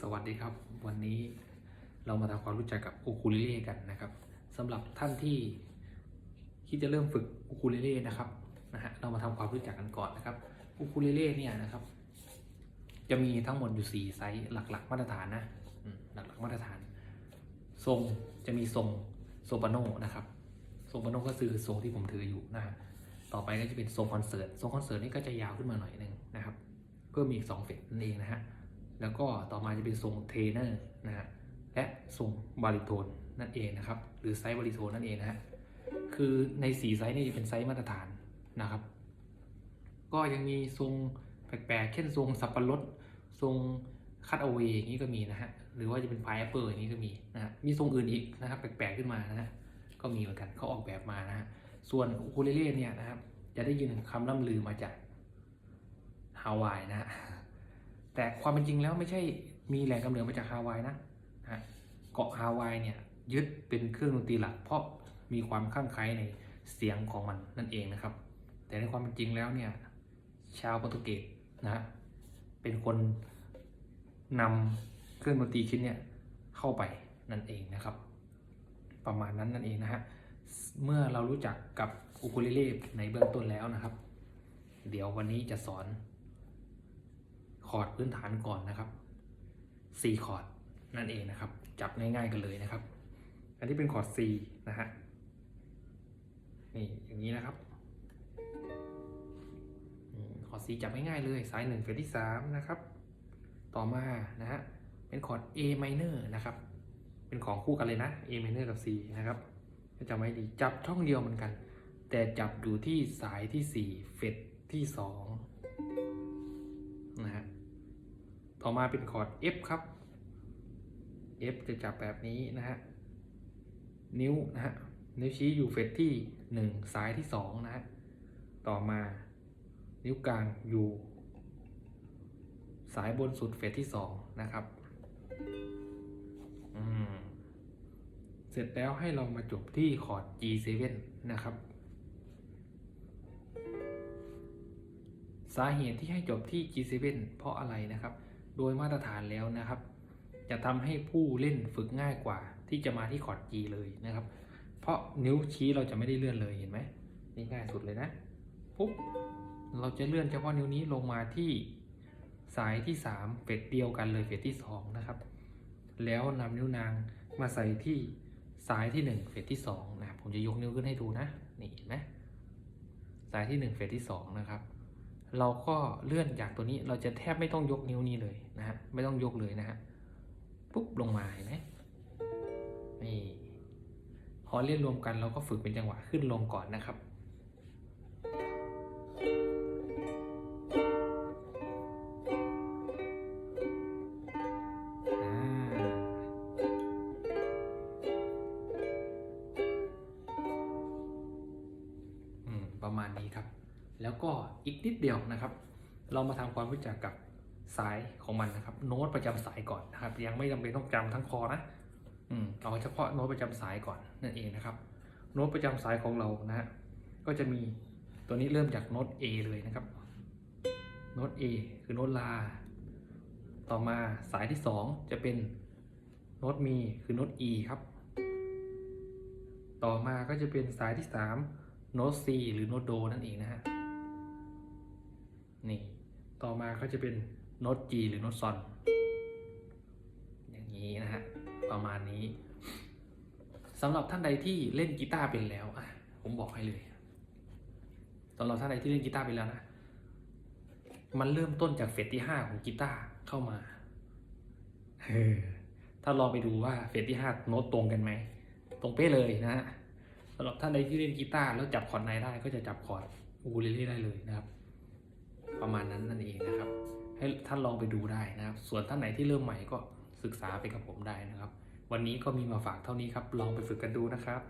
สวัสดีครับ วันนี้เรามาทำความรู้จักกับอูคูเลเล่กันนะครับสำหรับท่านที่คิดจะเริ่มฝึกอูคูเลเล่นะครับนะฮะเรามาทำความรู้จักกันก่อนนะครับอูคูเลเล่เนี่ยนะครับ จะมีทั้งหมดอยู่สี่ไซส์หลักๆ มาตรฐานนะหลักๆมาตรฐาน ทรงจะมีทรงโซปาโนนะครับโซปาโนก็คือทรงที่ผมถืออยู่นะฮะต่อไปก็จะเป็นทรงคอนเสิร์ตทรงคอนเสิร์ตนี่ก็จะยาวขึ้นมาหน่อยหนึ่งนะครับเพิ่มอีกสองเฟสนั่นเองนะฮะ แล้วก็ต่อมาจะเป็นทรงเทนเนอร์นะฮะและทรงบาริโทนนั่นเองนะครับ หรือไซส์บาริโทนนั่นเองนะฮะคือในสีไซส์นี่จะเป็นไซส์มาตรฐานนะครับ ก็ยังมีทรงแปลกๆ เช่นทรงสับปะรดทรงคัตเอาเวอย่างนี้ก็มีนะฮะหรือว่าจะเป็นพายแอปเปิลอย่างนี้ก็มีนะฮะมีทรงอื่นอีกนะครับแปลกๆขึ้นมานะฮะก็มีเหมือนกันเขาออกแบบมานะฮะส่วนอูคูเลเล่เนี่ยนะครับจะได้ยินคำล่ำลือมาจากฮาวายนะฮะ แต่ความเป็นจริงแล้วไม่ใช่มีแหล่งกำเนิดมาจากฮาวายนะเกาะฮาวายเนี่ยยึดเป็นเครื่องดนตรีหลัก เพราะมีความข้างไคล้ในเสียงของมันนั่นเองนะครับ แต่ในความเป็นจริงแล้วเนี่ยชาวโปรตุเกสนะฮะเป็นคนนำเครื่องดนตรีชิ้นเนี่ยเข้าไปนั่นเองนะครับ ประมาณนั้นนั่นเองนะฮะเมื่อเรารู้จักกับอูคูเลเล่ในเบื้องต้นแล้วนะครับ เดี๋ยววันนี้จะสอน คอร์ดพื้นฐานก่อนนะครับ4คอร์ดนั่นเองนะครับ จับง่ายๆกันเลยนะครับ อันที่เป็นคอร์ด C นะฮะนี่อย่างนี้นะครับคอร์ด C จับง่ายๆเลยสาย1เฟสที่3นะครับ ต่อมานะฮะเป็นคอร์ด A minor นะครับ เป็นของคู่กันเลยนะ A minor กับ C นะครับจำไว้ดีจับช่องเดียวเหมือนกัน แต่จับอยู่ที่สายที่4เฟสที่2นะฮะ ต่อมาเป็นคอร์ด F ครับ F จะจับแบบนี้นะฮะ นิ้วนะฮะ นิ้วชี้อยู่เฟสที่1สายที่ 2 นะฮะ ต่อมา นิ้วกลางอยู่ สายบนสุดเฟสที่ 2 นะครับ เสร็จแล้วให้เรามาจบที่คอร์ด G7 นะครับ สาเหตุที่ให้จบที่ G7 เพราะอะไรนะครับ โดยมาตรฐานแล้วนะครับ จะทำให้ผู้เล่นฝึกง่ายกว่า ที่จะมาที่คอร์ด G เลยนะครับ เพราะนิ้วชี้เราจะไม่ได้เลื่อนเลยเห็นไหมนี่ง่ายสุดเลยนะปุ๊บเราจะเลื่อนเฉพาะนิ้วนี้ลงมาที่สายที่ 3 เฟสเดียวกันเลยเฟสที่ 2 นะครับ แล้วนำนิ้วนางมาใส่ที่สายที่ 1 เฟสที่ 2 นะ ผมจะยกนิ้วขึ้นให้ดูนะ นี่เห็นไหมสายที่ 1 เฟสที่ 2 นะครับ เราก็เลื่อนจากตัวนี้เราจะแทบไม่ต้องยกนิ้วนี้เลยนะฮะไม่ต้องยกเลยนะฮะปุ๊บลงมาเห็นไหมนี่พอเล่นรวมกันเราก็ฝึกเป็นจังหวะขึ้นลงก่อนนะครับ แล้วก็อีกนิดเดียวนะครับ เรามาทำความรู้จักกับสายของมันนะครับ โน้ตประจำสายก่อนนะครับ ยังไม่จำเป็นต้องจำทั้งคอนะอืมเอาเฉพาะโน้ตประจำสายก่อนนั่นเองนะครับ โน้ตประจำสายของเรานะฮะก็จะมีตัวนี้เริ่มจากโน้ต A เลยนะครับ โน้ต A คือโน้ตลา ต่อมาสายที่ 2 จะเป็นโน้ตมีคือโน้ต E ครับ ต่อมาก็จะเป็นสายที่ 3 โน้ต C หรือโน้ตโดนั่นเองนะฮะ นี่ต่อมาก็จะเป็นโน้ต G หรือโน้ตซอนอย่างนี้นะฮะประมาณนี้สำหรับท่านใดที่เล่นกีตาร์เป็นแล้วอะผมบอกให้เลยสำหรับท่านใดที่เล่นกีตาร์เป็นแล้วนะมันเริ่มต้นจากเฟสที่5ของกีตาร์เข้ามาเออถ้าลองไปดูว่าเฟสที่5โน้ตตรงกันไหมตรงเป๊ะเลยนะฮะสำหรับท่านใดที่เล่นกีตาร์แล้วจับคอร์ดในได้ก็จะจับคอร์ดอูคูเลเล่ได้เลยนะครับ ประมาณนั้นนั่นเองนะครับ ให้ท่านลองไปดูได้นะครับ ส่วนท่านไหนที่เริ่มใหม่ก็ศึกษาไปกับผมได้นะครับ วันนี้ก็มีมาฝากเท่านี้ครับ ลองไปฝึกกันดูนะครับ